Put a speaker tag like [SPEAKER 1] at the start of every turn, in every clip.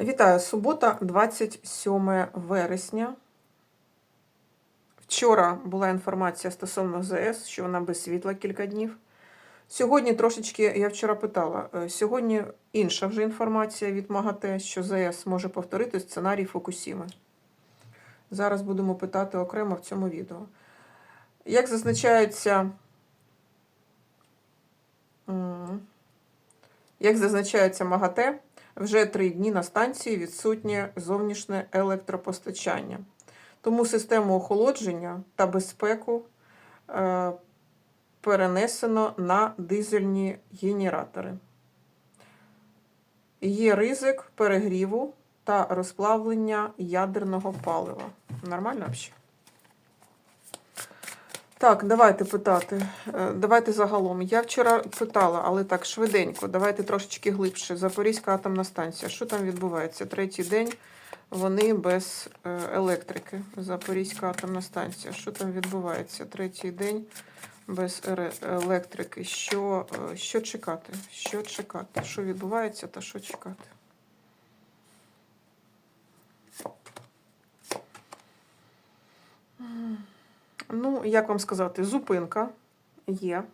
[SPEAKER 1] Вітаю, субота, 27 вересня. Вчора була інформація стосовно ЗС, що вона без світла кілька днів. Сьогодні трошечки, я вчора питала, е, сьогодні інша вже інформація від МАГАТЕ, що ЗС може повторити сценарій Фукусіми. Зараз будемо питати окремо в цьому відео. Як зазначається, як зазначається МАГАТЕ, вже три дні на станції відсутнє зовнішнє електропостачання. Тому систему охолодження та безпеку е, перенесено на дизельні генератори. Є ризик перегріву та розплавлення ядерного палива. Нормально взагалі? Так, давайте питати. Е, Давайте загалом. Я вчора питала, але так швиденько. Давайте трошечки глибше. Запорізька атомна станція. Що там відбувається? Третій день вони без е, електрики. Запорізька атомна станція. Що там відбувається? Третій день без електрики. Що, е, що чекати? Що чекати? Що відбувається та що чекати? Ну, як вам сказати, зупинка є,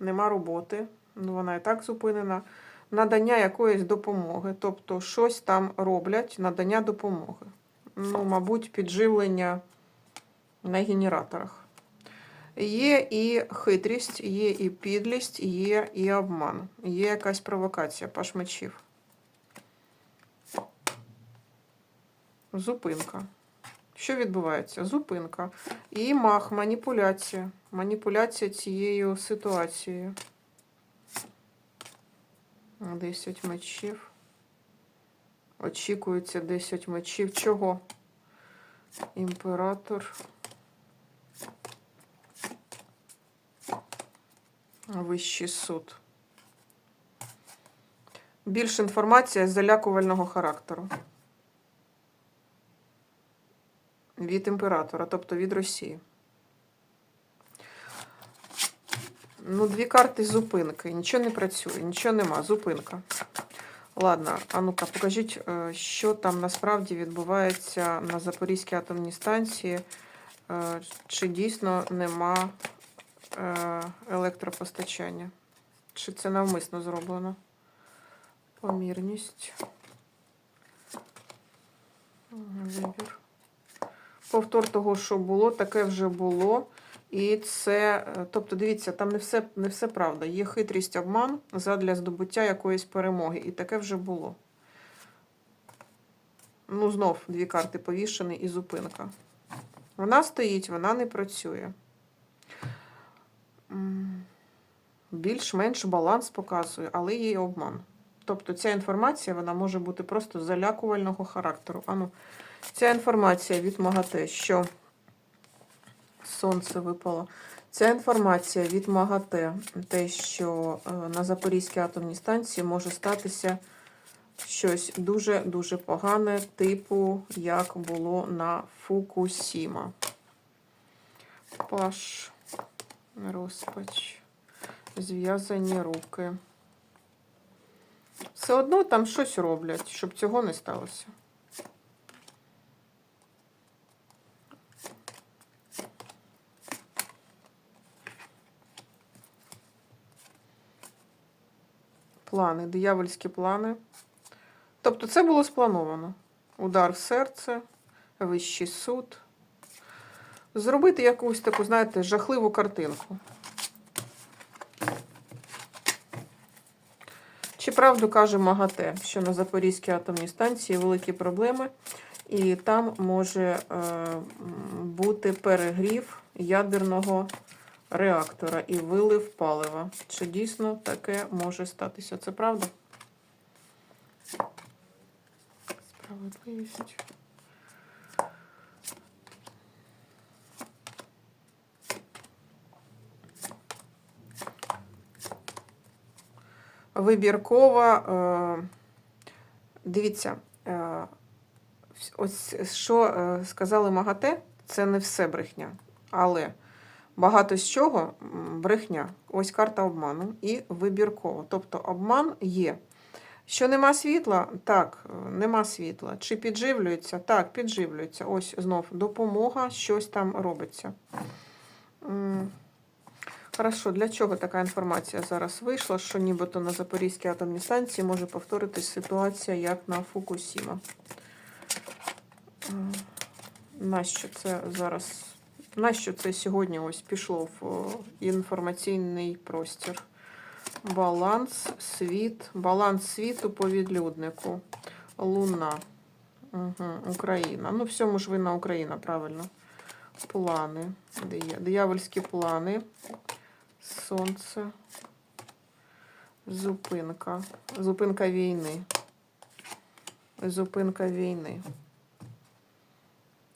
[SPEAKER 1] нема роботи, ну вона і так зупинена. Надання якоїсь допомоги, тобто щось там роблять, надання допомоги. Ну, мабуть, підживлення на генераторах. Є і хитрість, є і підлість, є і обман, є якась провокація пашмачів. Зупинка. Що відбувається? Зупинка. І мах, маніпуляція. Маніпуляція цією ситуацією. 10 мечів. Очікується 10 мечів. Чого? Імператор. Вищий суд. Більше інформація з залякувального характеру. Від імператора, тобто від Росії. Ну, дві карти зупинки. Нічого не працює, нічого нема. Зупинка. Ладно, а ну-ка, покажіть, е, що там насправді відбувається на Запорізькій атомній станції. Е, Чи дійсно нема е, електропостачання? Чи це навмисно зроблено? Помірність. Вибір. Повтор того, що було, таке вже було. І це, е, тобто, дивіться, там не все, не все правда. Є хитрість обман задля здобуття якоїсь перемоги. І таке вже було. Ну, знов дві карти повішені і зупинка. Вона стоїть, вона не працює. Більш-менш баланс показує, але є обман. Тобто ця інформація вона може бути просто залякувального характеру. Ану, ця інформація від МАГАТЕ, що сонце випало. Ця інформація від МАГАТЕ, те, що е, на Запорізькій атомній станції може статися щось дуже-дуже погане, типу, як було на Фукусіма. Паш, розпач, зв'язані руки. Все одно там щось роблять, щоб цього не сталося. Плани, диявольські плани. Тобто це було сплановано. Удар в серце, вищий суд. Зробити якусь таку, знаєте, жахливу картинку. Чи правду каже МАГАТЕ, що на Запорізькій атомній станції великі проблеми, і там може е, бути перегрів ядерного реактора і вилив палива. Чи дійсно таке може статися? Це правда? Справедливість. Вибіркова. Е, дивіться, е, ось що е, сказали МАГАТЕ, це не все брехня. Але багато з чого брехня. Ось карта обману і вибірково. Тобто обман є. Що нема світла? Так, е, нема світла. Чи підживлюється? Так, підживлюється. Ось знов допомога, щось там робиться. Хорошо, для чого така інформація зараз вийшла, що нібито на Запорізькій атомній станції може повторитись ситуація, як на Фукусіма? Нащо це зараз? Нащо це сьогодні ось пішло в інформаційний простір? Баланс, світ, баланс світу по відлюднику. Луна. Угу, Україна. Ну, всьому ж винна Україна, правильно. Плани. Дия- Диявольські плани. Сонце. Зупинка. Зупинка війни. Зупинка війни.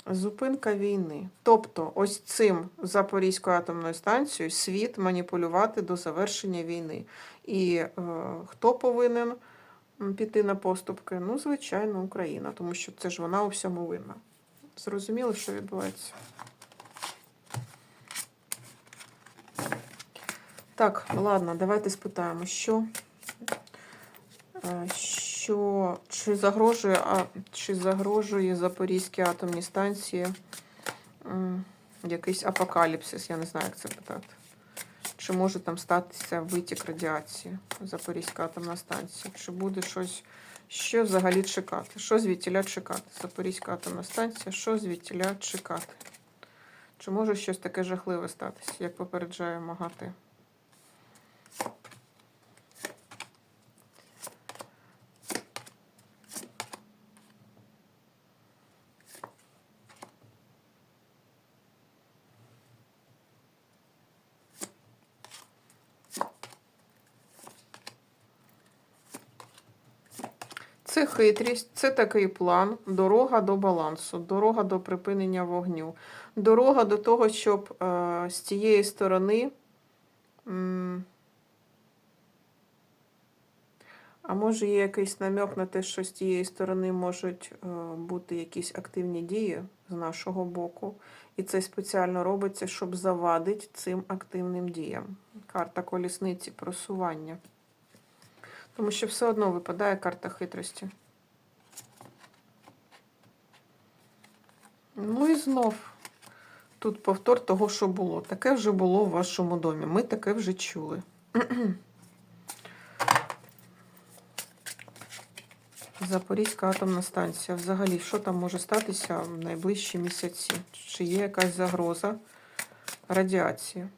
[SPEAKER 1] Зупинка війни. Тобто, ось цим Запорізькою атомною станцією світ маніпулювати до завершення війни. І е, хто повинен піти на поступки? Ну, звичайно, Україна, тому що це ж вона у всьому винна. Зрозуміло, що відбувається? Так, ладно, давайте спитаємо, що, е, що чи загрожує, а, чи загрожує Запорізькій атомній станції якийсь апокаліпсис, я не знаю, як це питати. Чи може там статися витік радіації Запорізька атомна станція? Чи буде щось, що взагалі чекати? Що звідтіля чекати? Запорізька атомна станція, що звідтіля чекати? Чи може щось таке жахливе статися, як попереджає МАГАТЕ? Це хитрість, це такий план, дорога до балансу, дорога до припинення вогню, дорога до того, щоб е, з цієї сторони. А може є якийсь намек на те, що з тієї сторони можуть е, бути якісь активні дії з нашого боку, і це спеціально робиться, щоб завадити цим активним діям. Карта колісниці просування. Тому що все одно випадає карта хитрості. Ну і знов. Тут повтор того, що було. Таке вже було в вашому домі. Ми таке вже чули. Запорізька атомна станція. Взагалі, що там може статися в найближчі місяці? Чи є якась загроза радіації?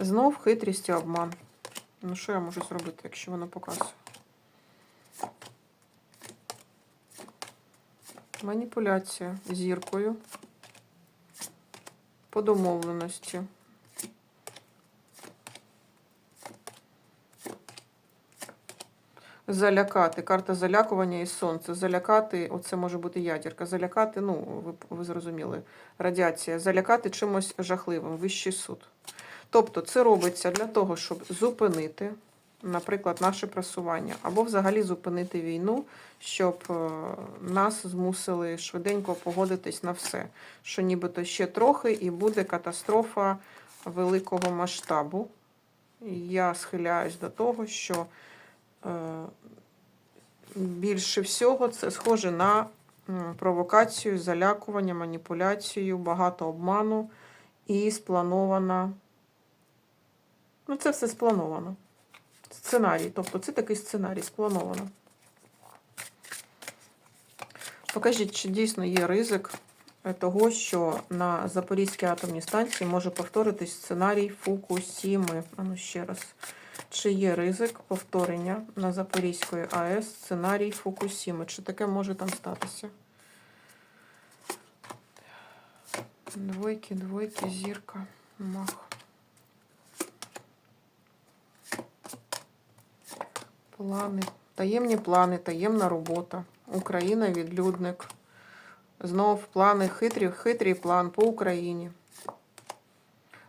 [SPEAKER 1] Знов хитрість і обман. Ну, що я можу зробити, якщо воно показує? Маніпуляція зіркою. По домовленості. Залякати. Карта залякування і сонце. Залякати, оце може бути ядерка. Залякати, ну, ви, ви зрозуміли, радіація. Залякати чимось жахливим, вищий суд. Тобто це робиться для того, щоб зупинити, наприклад, наше просування, або взагалі зупинити війну, щоб е, нас змусили швиденько погодитись на все, що нібито ще трохи і буде катастрофа великого масштабу. Я схиляюсь до того, що е, більше всього це схоже на провокацію, залякування, маніпуляцію, багато обману і спланована. Ну, це все сплановано. Сценарій. Тобто це такий сценарій сплановано. Покажіть, чи дійсно є ризик того, що на Запорізькій атомній станції може повторитись сценарій Фукусіми. А ну ще раз. Чи є ризик повторення на Запорізької АЕС сценарій Фукусіми? Чи таке може там статися? Двойки, двойки, зірка, мах. Плани. Таємні плани, таємна робота. Україна, відлюдник. Знов плани, хитрі, хитрий план по Україні.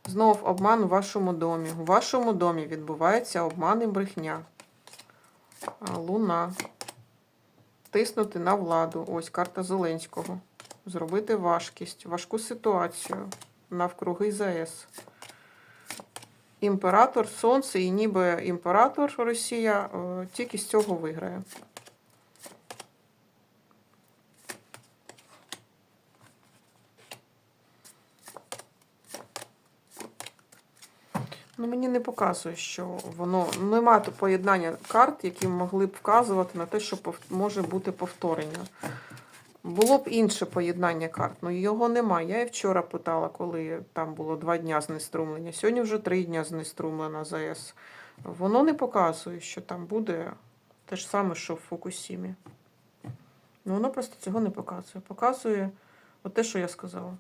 [SPEAKER 1] Знов обман у вашому домі. У вашому домі відбувається обман і брехня. Луна. Тиснути на владу. Ось карта Зеленського. Зробити важкість, важку ситуацію навкруги ЗАЕС. Імператор, сонце і ніби імператор Росія е, тільки з цього виграє. Ну, мені не показує, що воно немає поєднання карт, які могли б вказувати на те, що може бути повторення. Було б інше поєднання карт, але його немає. Я і вчора питала, коли там було два дня знеструмлення. Сьогодні вже три дня знеструмлена ЗС. Воно не показує, що там буде те ж саме, що в Фукусімі. Ну, воно просто цього не показує. Показує те, що я сказала.